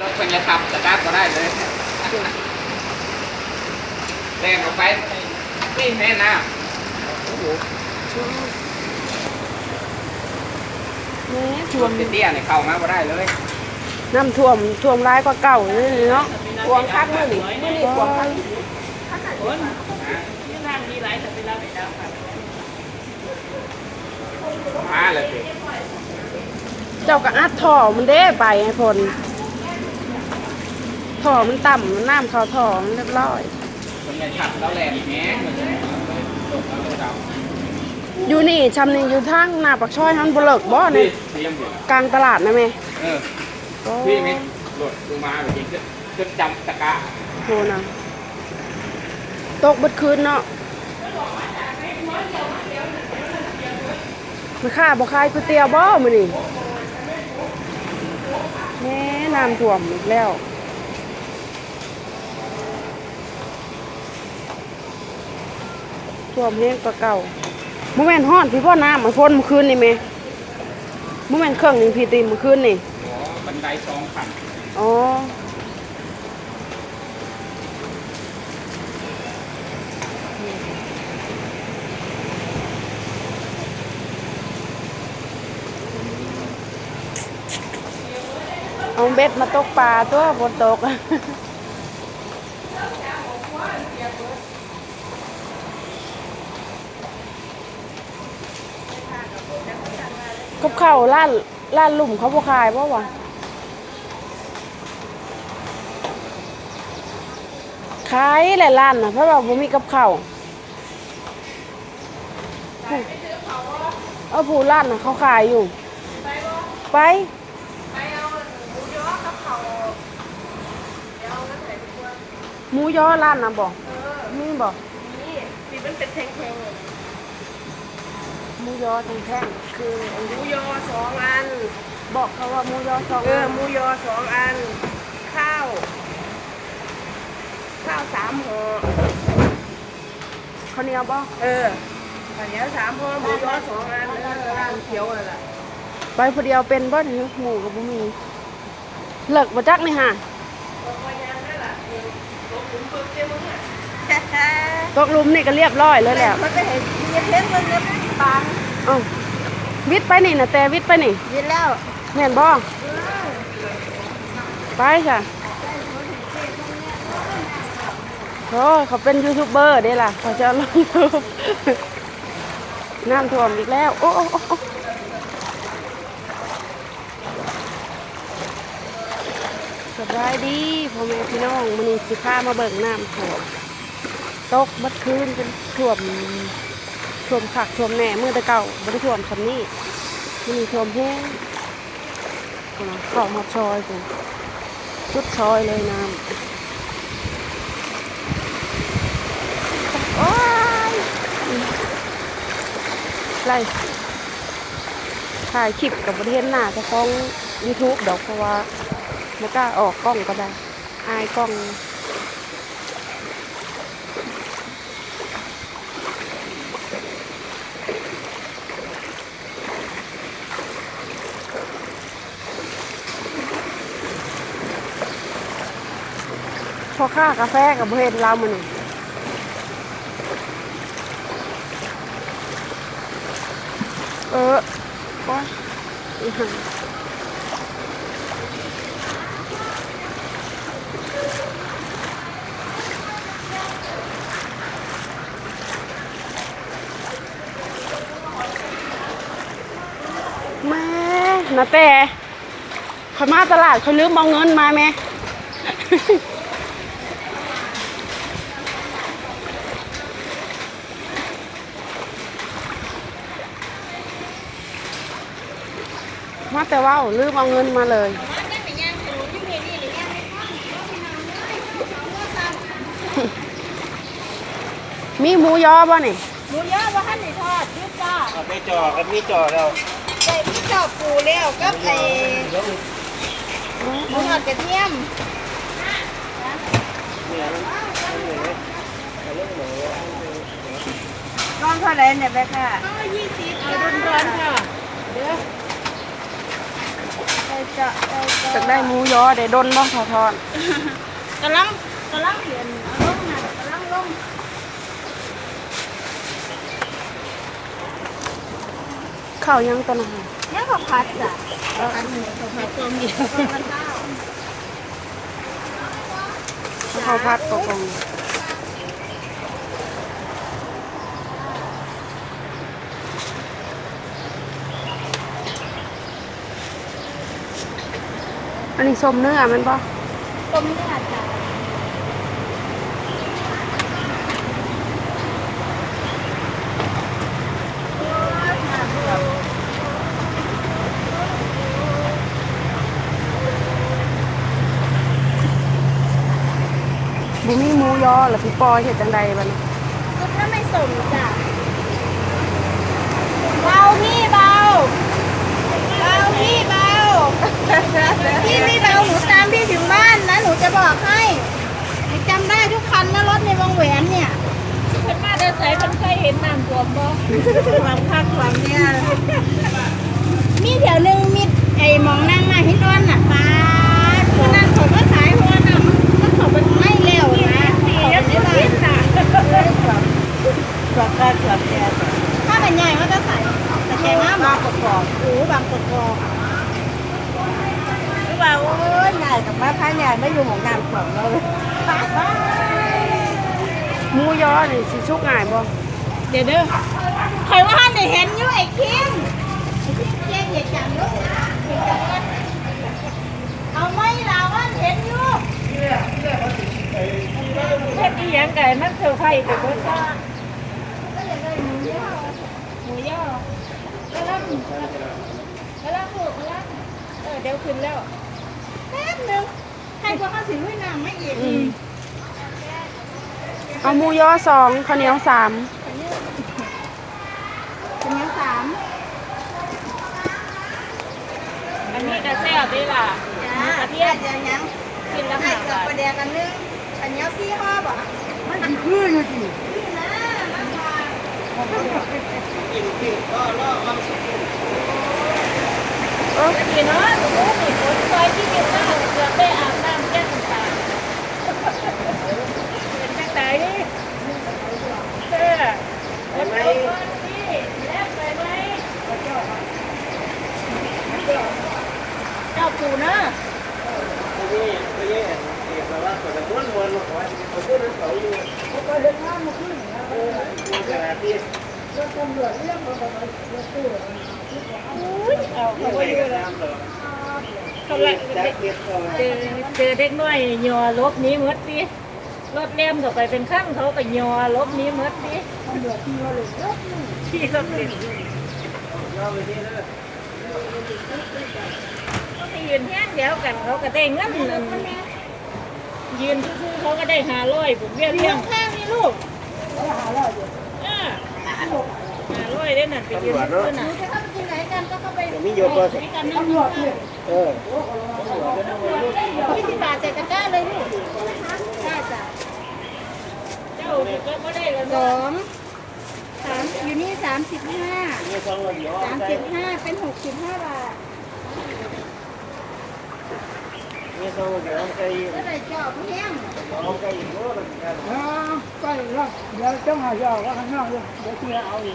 รถเป็นจะขับสตาร์ทก็ได้เลยแรงออกไปนี่แม่น้แหม่ำท่วมเตี้ยๆเนี่ยเข้ามาก็ได้เลยน้ำท่วมท่วมร้ายกว่าเก่าเลยเนาะพวงคักมื้อนี่มื้อนี่พวงคักมาเลยสิเจ้าก็อัดท่อมันเด้ไปให้พล ท่อมันต่ำมันน้ำเข้าท่อมันเรียบร้อยคนจะขับแล้วแรงแง่เหมือนกันตกแล้วเราอยู่นี่ชำนี่อยู่ทางหน้าปากช่อยฮันบ่เลิกบ่นี่นี่เสียงอยู่กลางตลาดนะแม่เออโอ้พี่มิตรหลดลงมาแบบนี้ขึ้นขึ้นจำตะกร้าโหนะตกเบิดคืนเนาะมาค่าบ่ขายก๋วยเตี๋ยวบ่มื้อนี้แม่น้ำท่วมอีกแล้ว ท่วมแห้งกว่าเก่าบ่แม่นฮ้อนพี่พ่อน้ำมันฝนเมื่อคืนนี่แม่บ่แม่นเครื่องหนึ่งพี่ตีเมื่อคืนนี่อ๋อบันไดสองขันอ๋อเอาเบ็ดมาตกปลาตัวฝนตก กับข้าวร้านร้านลุ่มเขาบ่ขายบ่วะขายหลายร้านนะเพราะว่าบ่มีกับข้าวเออผู้ร้านน่ะเขาขายอยู่ ไป หมูยอร้านน่ะบ่มีบ่นี่นี่มันเป็นแท่งห มูยอแท่งๆคืออันๆหนี้มูยอสองอัน บอกเขาว่าหมูยอสองเอออันหมูยอสองอัน ข้าว ข้าวสามห่อข้าวเหนียวบ่เออข้าวเหนียวสามห่อหมูยอสองอันเออร้านเขียวนั่นล่ะไปผู้เดียวเป็นบ่นี่หมูก็บ่มีเลิกบ่จักนี่ห่าตกหลุมนี่ก็เรียบร้อยเลยแหละมันจะเห็นเย็นเล่นมันเล็บปาง เอ้าวิทย์ไปนี่นะแต่วิทย์ไปนี่ยินแล้วแม่นบ่ไปค่ะโอ้ยเขาเป็นยูทูบเบอร์เด้ล่ะเขาจะลงยูทูบน้ำท่วมอีกแล้วโอ้โอ้โอ้โอ้สบายดีพ่อแม่พี่น้องมันนี้สิพามาเบิ่งน้ำท่วมตกบัดคืนเป็นท่วม ท่วมขักท่วมแหน่เมื่อต่เก่าบ่ได้ท่วมคำนี้มันนี้ท่วมแห้งเข้ามาซอยกูชุดซอยเลยน้ำโอ้ยไล่ถ่ายคลิปกับประเทศหน้าจะฟ้อง YouTube ดอกเพราะว่าไม่กล้าออกกล้องก็ได้ อายกล้อง พอค่ากาแฟกับเห็นเรามันเออโอ๊ยอีห่าแม่นะแต่เขามาตลาดเขาลืมเอาเงินมาแม่ มาแต่ว่าลืมเอาเงินมาเลยมีหมูยอป่ะนี่หมูยอว่าท่านนี่ทอดยืดจ้าไม่จอกันไม่จอแล้วใส่พริกเจ้าปูแล้วกับไอ้หมูทอดกระเทียมร้อนเท่าไหรเนี่ยแม่ค่ะร้อนยี่สิบร้อนค่ะเด้อใส่ จะได้จากได้หมูยอได้ดนบ้องทอทอนกำลังกำลังเห็นเอาลงนะกำลังลงข้าวยังตอนนั้นเนี่ยเขาพัดจ้ะพัดหมูเขาพัดตัวเมียตัวมันเต้าข้าวผัดกระพง อันนี้ส้มเนื้อมันปะต้มเนื้อจ้ะบุมีหมูยอหรือพี่ปอเห็ดจังใดบ้านี้ซุปน้ำไม่สมจ้ะเบาพี่เบาเบาพี่เบา วมบ่ความคักความเนี่ยมีแถวหนึ่งมีไอ้หมองนั่งมาหินอ่อนน่ะป้าคือนั่นเขาก็ขายเพราะว่าน้ำมันเขาเป็นไม่เร็วนะเขาเป็นได้เลยถ้าเป็นใหญ่มันจะใส่แต่แกงน้ำบางประกอบหูบางประกอบหรือว่าโอ้ยใหญ่กับบ้านพายใหญ่ไม่อยู่หมองน้ำของเราเลยหมูยอนี่สิชุกง่ายบ่ เดี๋ยวเด้อใครว่าท่านได้เห็นอยู่ไอ้คิงไอ้คิงเจ๊อย่าจังลูกอย่าจังกันเอาไหม่ล่ะว่าเห็นอยู่เฮ็ดอีหยังไก่มันเซอร์ไพรส์ไปเบิดจ้าก็อยากได้หมูย่อหมูย่อกำลังกำลังลูกกำลังเออเดี๋ยวขึ้นแล้วแป๊บหนึงใครว่าเขาสิลุยน้ำไม่อีกอืมเอาหมูย่อสองข้าวเหนียวสาม อันนี้ก็แซ่บด้ล่ะจ้ากระเทียมยังยังกินแล้วให้กับประเดียกันนึงอันนี้ซี่ห่อบ่มันคืออยู่สินะมันว่าเออดีเนาะสมมุตินี่ฝนซอยที่กินข้าวเกือบได้อาบน้ำแก้น้ำตาเป็นจังไดเด้อเห็นไหมพี่แล้วไปไหมเจ้าปู่เนาะ อุ้ย เอาเขาไปอยู่แล้วเขาละเจอเจอเด็กน้อยยอลบหนี้มดดิรถเล่มต่อไปเป็นข้างเขาก็ยอลบหนี้มดดิที่รถเล่มเขาไปยืนแห้งเดียวกันเขาก็ได้เงินนั่นยืนซื่อๆ เขาก็ได้หาร้อยผมเบี้ยเลี้ยงข้างนี่ลูกอ่าหาร้อยได้นั่นไปยืนซื่อๆน่ะจะเข้าไปที่ไหนกันก็เข้าไปมีโยก็ให้กันนั่งรถเลยเออยี่สิบบาทใส่ตะกร้าเลยลูกได้จ้ะเจ้าก็ไม่ได้กันสองสามอยู่นี่สามสิบห้ามีสองวันเดียวสามสิบห้าเป็นหกสิบห้าบาท มีสองวันเดียวใส่ก็ได้จอบแห้งเอาใส่อีกโลนึงกันก็เดี๋ยวเดี๋ยวต้องหายาว่าข้างนอกเลยเดี๋ยว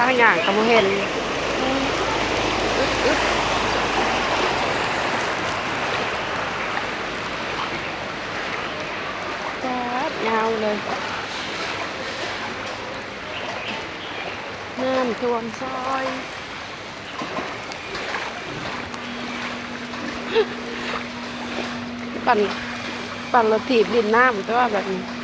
ที่เอาอีกกระดาษล่ะกระดาษมาสิเดใส่รถเกาหลีแล้วก็เดใส่ไว้เนาะรถแต่ยางอย่างก็บ่เห็นจัดยาวเลยน้ำท่วมซอยปั่นปั่นรถถีบดินน้ำแต่ว่าแบบนี้